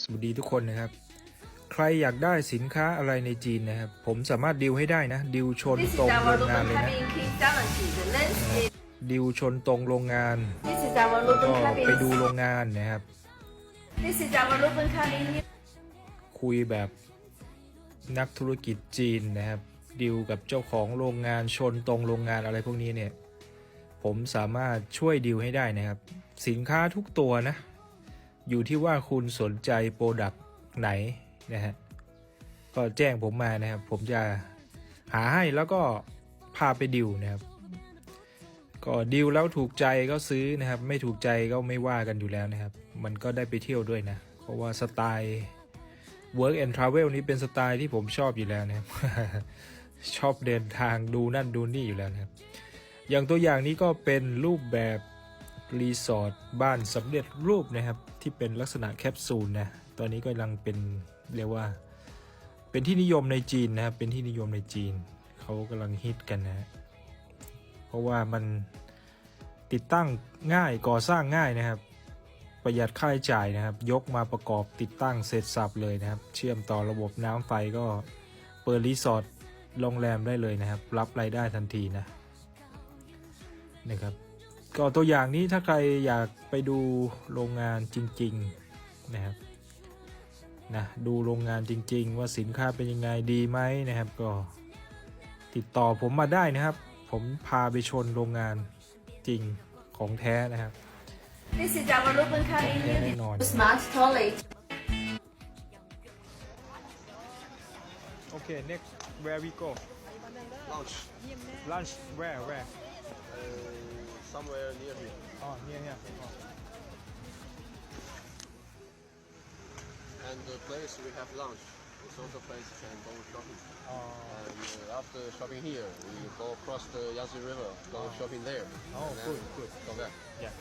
สวัสดีทุกคนนะครับ ใครอยากได้สินค้าอะไรในจีนนะครับ ผมสามารถดิวให้ได้นะ ดิวชน This is ตรงโร our งงาน Logan เลยนะ cabin key challenge. The lens is ดิวชนตรงโรงงาน this is our ก็ Logan ไปดู cabin. โรงงานนะครับ This is our Logan cabin. คุยแบบนักธุรกิจจีนนะครับ ดิวกับเจ้าของโรงงานชนตรงโรงงานอะไรพวกนี้เนี่ย ผมสามารถช่วยดิวให้ได้นะครับ สินค้าทุกตัวนะ อยู่ที่ว่าคุณสนใจโปรดักต์ไหนนะฮะก็แจ้งผมมานะครับ ผมจะหาให้แล้วก็พาไปดิวนะครับ ก็ดิวแล้วถูกใจก็ซื้อนะครับ ไม่ถูกใจก็ไม่ว่ากันอยู่แล้วนะครับ มันก็ได้ไปเที่ยวด้วยนะ เพราะว่าสไตล์ Work and Travel นี้เป็นสไตล์ที่ผมชอบอยู่แล้วนะครับ ชอบเดินทางดูนั่นดูนี่อยู่แล้วนะครับ อย่างตัวอย่างนี้ก็เป็นรูปแบบ รีสอร์ทบ้านสำเร็จรูปนะครับที่เป็นลักษณะแคปซูลนะตอนนี้ก็กำลังเป็นเรียกว่า เป็นที่นิยมในจีนนะครับเป็นที่นิยมในจีนเขากำลังฮิตกันนะเพราะว่ามันติดตั้งง่ายก่อสร้างง่ายนะครับ ประหยัดค่าใช้จ่ายนะครับ ยกมาประกอบติดตั้งเสร็จสับเลยนะครับ เชื่อมต่อระบบน้ำไฟก็เปิดรีสอร์ทโรงแรมได้เลยนะครับ รับรายได้ทันทีนะนะครับ ก็ตัวอย่างนี้ถ้าใครอยากไปดูโรงงานจริงๆนะครับนะดูโรงงานจริง ๆ ว่าสินค้าเป็นยังไงดีไหมนะครับ ก็ติดต่อผมมาได้นะครับ ผมพาไปชนโรงงานจริงของแท้นะครับ This is our Logan cabin. แน่นอน Smart toilet. Okay, next where we go? Lunch. Lunch where where? somewhere near here. Oh, near here. Oh. And the place we have lunch. is also place you can go shopping. Oh. And uh, after shopping here, we go across the Yangtze River, go oh. shopping there. Oh, good, good. Go back. Yeah.